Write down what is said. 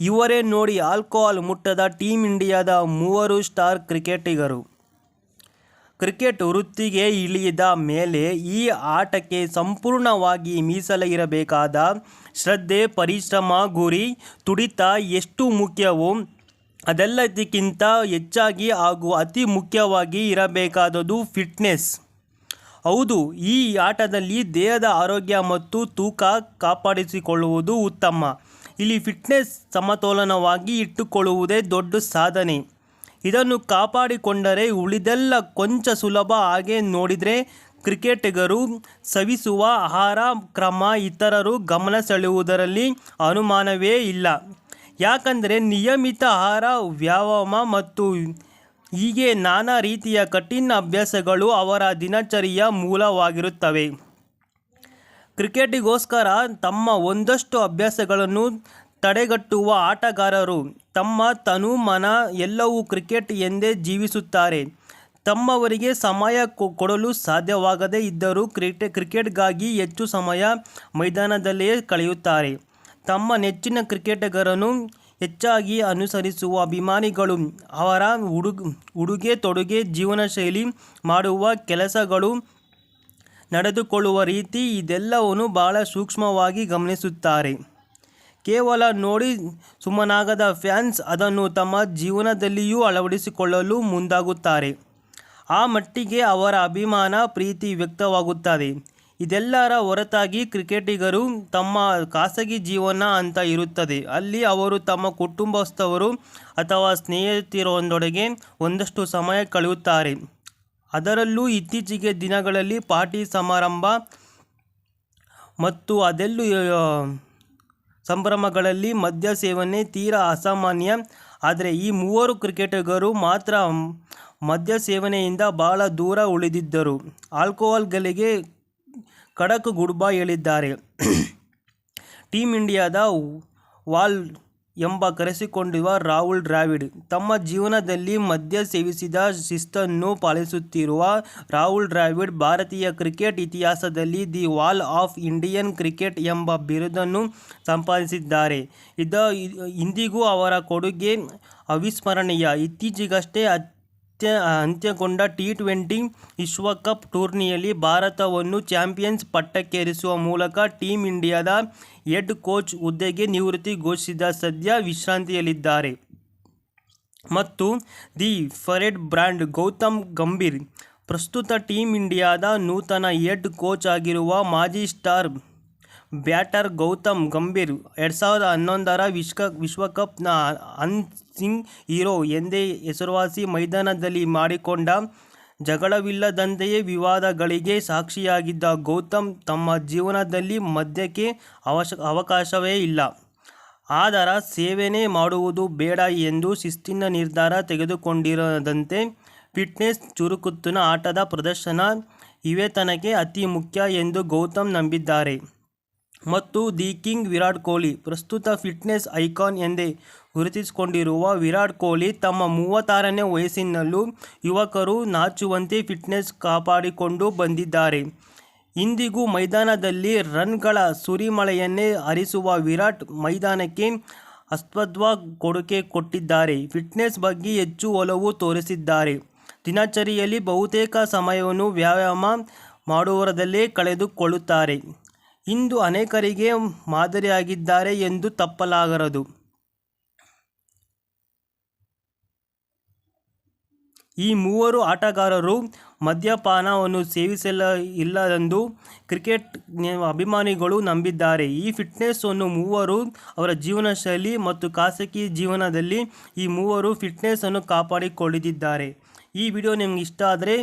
ಇವರೇ ನೋಡಿ ಆಲ್ಕೋಹಾಲ್ ಮುಟ್ಟದ ಟೀಮ್ ಇಂಡಿಯಾದ ಮೂವರು ಸ್ಟಾರ್ ಕ್ರಿಕೆಟಿಗರು. ಕ್ರಿಕೆಟ್ ವೃತ್ತಿಗೆ ಇಳಿದ ಮೇಲೆ ಈ ಆಟಕ್ಕೆ ಸಂಪೂರ್ಣವಾಗಿ ಮೀಸಲಿರಬೇಕಾದ ಶ್ರದ್ಧೆ, ಪರಿಶ್ರಮ, ಗುರಿ, ತುಡಿತ ಎಷ್ಟು ಮುಖ್ಯವೋ ಅದೆಲ್ಲದಕ್ಕಿಂತ ಹೆಚ್ಚಾಗಿ ಹಾಗೂ ಅತಿ ಮುಖ್ಯವಾಗಿ ಇರಬೇಕಾದದ್ದು ಫಿಟ್ನೆಸ್. ಹೌದು, ಈ ಆಟದಲ್ಲಿ ದೇಹದ ಆರೋಗ್ಯ ಮತ್ತು ತೂಕ ಕಾಪಾಡಿಸಿಕೊಳ್ಳುವುದು ಉತ್ತಮ. ಇಲ್ಲಿ ಫಿಟ್ನೆಸ್ ಸಮತೋಲನವಾಗಿ ಇಟ್ಟುಕೊಳ್ಳುವುದೇ ದೊಡ್ಡ ಸಾಧನೆ. ಇದನ್ನು ಕಾಪಾಡಿಕೊಂಡರೆ ಉಳಿದೆಲ್ಲ ಕೊಂಚ ಸುಲಭ ಹಾಗೆ ನೋಡಿದರೆ ಕ್ರಿಕೆಟಿಗರು ಸವಿಸುವ ಆಹಾರ, ಕ್ರಮ, ಇತರರು ಗಮನ ಸೆಳೆಯುವುದರಲ್ಲಿ ಅನುಮಾನವೇ ಇಲ್ಲ. ಯಾಕಂದರೆ ನಿಯಮಿತ ಆಹಾರ, ವ್ಯಾಯಾಮ ಮತ್ತು ಹೀಗೆ ನಾನಾ ರೀತಿಯ ಕಠಿಣ ಅಭ್ಯಾಸಗಳು ಅವರ ದಿನಚರಿಯ ಮೂಲವಾಗಿರುತ್ತವೆ. ಕ್ರಿಕೆಟಿಗೋಸ್ಕರ ತಮ್ಮ ಒಂದಷ್ಟು ಅಭ್ಯಾಸಗಳನ್ನು ತಡೆಗಟ್ಟುವ ಆಟಗಾರರು, ತಮ್ಮ ತನು ಮನ ಎಲ್ಲವೂ ಕ್ರಿಕೆಟ್ ಎಂದೇ ಜೀವಿಸುತ್ತಾರೆ. ತಮ್ಮವರಿಗೆ ಸಮಯ ಕೊಡಲು ಸಾಧ್ಯವಾಗದೇ ಇದ್ದರೂ ಕ್ರಿಕೆ, ಕ್ರಿಕೆಟ್ಗಾಗಿ ಹೆಚ್ಚು ಸಮಯ ಮೈದಾನದಲ್ಲೇ ಕಳೆಯುತ್ತಾರೆ. ತಮ್ಮ ನೆಚ್ಚಿನ ಕ್ರಿಕೆಟಿಗರನ್ನು ಹೆಚ್ಚಾಗಿ ಅನುಸರಿಸುವ ಅಭಿಮಾನಿಗಳು, ಅವರ ಉಡುಗ್, ಉಡುಗೆ ತೊಡುಗೆ ಜೀವನ ಶೈಲಿ ಮಾಡುವ ಕೆಲಸಗಳು ನಡೆದುಕೊಳ್ಳುವ ರೀತಿ ಇದೆಲ್ಲವನ್ನು ಬಹಳ ಸೂಕ್ಷ್ಮವಾಗಿ ಗಮನಿಸುತ್ತಾರೆ. ಕೇವಲ ನೋಡಿ ಸುಮ್ಮನಾಗದ ಫ್ಯಾನ್ಸ್ ಅದನ್ನು ತಮ್ಮ ಜೀವನದಲ್ಲಿಯೂ ಅಳವಡಿಸಿಕೊಳ್ಳಲು ಮುಂದಾಗುತ್ತಾರೆ. ಆ ಮಟ್ಟಿಗೆ ಅವರ ಅಭಿಮಾನ, ಪ್ರೀತಿ ವ್ಯಕ್ತವಾಗುತ್ತದೆ. ಇದೆಲ್ಲರ ಹೊರತಾಗಿ ಕ್ರಿಕೆಟಿಗರು ತಮ್ಮ ಖಾಸಗಿ ಜೀವನ ಅಂತ ಇರುತ್ತದೆ. ಅಲ್ಲಿ ಅವರು ತಮ್ಮ ಕುಟುಂಬಸ್ಥವರು ಅಥವಾ ಸ್ನೇಹಿತರೊಂದೊಡೆಗೆ ಒಂದಷ್ಟು ಸಮಯ ಕಳೆಯುತ್ತಾರೆ. ಅದರಲ್ಲೂ ಇತ್ತೀಚೆಗೆ ದಿನಗಳಲ್ಲಿ ಪಾರ್ಟಿ ಸಮಾರಂಭ ಮತ್ತು ಅದೆಲ್ಲೂ ಸಂಭ್ರಮಗಳಲ್ಲಿ ಮದ್ಯ ಸೇವನೆ ತೀರಾ ಅಸಾಮಾನ್ಯ. ಆದರೆ ಈ ಮೂವರು ಕ್ರಿಕೆಟಿಗರು ಮಾತ್ರ ಮದ್ಯ ಸೇವನೆಯಿಂದ ಬಹಳ ದೂರ ಉಳಿದಿದ್ದರು. ಆಲ್ಕೋಹಾಲ್ಗಳಿಗೆ ಖಡಕ್ ಗುಡ್ಬಾ ಹೇಳಿದ್ದಾರೆ. ಟೀಮ್ ಇಂಡಿಯಾದ ವಾಲ್ ಎಂಬ ಕರೆಸಿಕೊಂಡಿರುವ ರಾಹುಲ್ ದ್ರಾವಿಡ್. ತಮ್ಮ ಜೀವನದಲ್ಲಿ ಮದ್ಯ ಸೇವಿಸಿದ ಶಿಸ್ತನ್ನು ಪಾಲಿಸುತ್ತಿರುವ ರಾಹುಲ್ ದ್ರಾವಿಡ್ ಭಾರತೀಯ ಕ್ರಿಕೆಟ್ ಇತಿಹಾಸದಲ್ಲಿ the wall of Indian cricket ಎಂಬ ಬಿರುದನ್ನು ಸಂಪಾದಿಸಿದ್ದಾರೆ. ಇದ ಇಂದಿಗೂ ಅವರ ಕೊಡುಗೆ ಅವಿಸ್ಮರಣೀಯ. ಇತ್ತೀಚೆಗಷ್ಟೇ ಅತ್ಯ, ಅಂತ್ಯಗೊಂಡ ಟಿ ಟ್ವೆಂಟಿ ವಿಶ್ವಕಪ್ ಟೂರ್ನಿಯಲ್ಲಿ ಭಾರತವನ್ನು ಚಾಂಪಿಯನ್ಸ್ ಪಟ್ಟಕ್ಕೇರಿಸುವ ಮೂಲಕ ಟೀಮ್ ಇಂಡಿಯಾದ ಹೆಡ್ ಕೋಚ್ ಹುದ್ದೆಗೆ ನಿವೃತ್ತಿ ಘೋಷಿಸಿದ ಸದ್ಯ ವಿಶ್ರಾಂತಿಯಲ್ಲಿದ್ದಾರೆ. ಮತ್ತು the fired brand Gautam Gambhir ಪ್ರಸ್ತುತ ಟೀಮ್ ಇಂಡಿಯಾದ ನೂತನ ಹೆಡ್ ಕೋಚ್ ಆಗಿರುವ ಮಾಜಿ ಸ್ಟಾರ್ ಬ್ಯಾಟರ್ ಗೌತಮ್ ಗಂಭೀರ್ ಎರಡು ಸಾವಿರದ ಹನ್ನೊಂದರ ವಿಶ್ವ ವಿಶ್ವಕಪ್ನ ಅನ್ಸಿಂಗ್ ಹೀರೋ ಎಂದೇ ಹೆಸರುವಾಸಿ ಮೈದಾನದಲ್ಲಿ ಮಾಡಿಕೊಂಡ ಜಗಳವಿಲ್ಲದಂತೆಯೇ ವಿವಾದಗಳಿಗೆ ಸಾಕ್ಷಿಯಾಗಿದ್ದ ಗೌತಮ್ ತಮ್ಮ ಜೀವನದಲ್ಲಿ ಮದ್ಯಕ್ಕೆ ಅವಶ ಅವಕಾಶವೇ ಇಲ್ಲ. ಆದರ ಸೇವನೆ ಮಾಡುವುದು ಬೇಡ ಎಂದು ಶಿಸ್ತಿನ ನಿರ್ಧಾರ ತೆಗೆದುಕೊಂಡಿರದಂತೆ ಫಿಟ್ನೆಸ್ ಚುರುಕುತ್ತಿನ ಆಟದ ಪ್ರದರ್ಶನ ಇವೇತನಕ್ಕೆ ಅತಿ ಮುಖ್ಯ ಎಂದು ಗೌತಮ್ ನಂಬಿದ್ದಾರೆ. ಮತ್ತು ದಿ ಕಿಂಗ್ ವಿರಾಟ್ ಕೊಹ್ಲಿ ಪ್ರಸ್ತುತ ಫಿಟ್ನೆಸ್ ಐಕಾನ್ ಎಂದೇ ಗುರುತಿಸಿಕೊಂಡಿರುವ ವಿರಾಟ್ ಕೊಹ್ಲಿ ತಮ್ಮ ಮೂವತ್ತಾರನೇ ವಯಸ್ಸಿನಲ್ಲೂ ಯುವಕರು ನಾಚುವಂತೆ ಫಿಟ್ನೆಸ್ ಕಾಪಾಡಿಕೊಂಡು ಬಂದಿದ್ದಾರೆ. ಇಂದಿಗೂ ಮೈದಾನದಲ್ಲಿ ರನ್ಗಳ ಸುರಿಮಳೆಯನ್ನೇ ಹರಿಸುವ ವಿರಾಟ್ ಮೈದಾನಕ್ಕೆ ಅಸ್ಪದ್ವ ಕೊಡುಗೆ ಕೊಟ್ಟಿದ್ದಾರೆ. ಫಿಟ್ನೆಸ್ ಬಗ್ಗೆ ಹೆಚ್ಚು ಒಲವು ತೋರಿಸಿದ್ದಾರೆ. ದಿನಚರಿಯಲ್ಲಿ ಬಹುತೇಕ ಸಮಯವನ್ನು ವ್ಯಾಯಾಮ ಮಾಡುವುದರಲ್ಲೇ ಕಳೆದುಕೊಳ್ಳುತ್ತಾರೆ. ಇಂದು ಅನೇಕರಿಗೆ ಮಾದರಿಯಾಗಿದ್ದಾರೆ ಎಂದು ತಪ್ಪಲಾಗರದು. ಈ ಮೂವರು ಆಟಗಾರರು ಮದ್ಯಪಾನವನ್ನು ಸೇವಿಸಲ ಇಲ್ಲದೆಂದು ಕ್ರಿಕೆಟ್ ಅಭಿಮಾನಿಗಳು ನಂಬಿದ್ದಾರೆ. ಈ ಫಿಟ್ನೆಸ್ಸನ್ನು ಮೂವರು ಅವರ ಜೀವನ ಶೈಲಿ ಮತ್ತು ಖಾಸಗಿ ಜೀವನದಲ್ಲಿ ಈ ಮೂವರು ಫಿಟ್ನೆಸ್ಸನ್ನು ಕಾಪಾಡಿಕೊಳ್ಳುತ್ತಿದ್ದಾರೆ. ಈ ವಿಡಿಯೋ ನಿಮ್ಗೆ ಇಷ್ಟ ಆದರೆ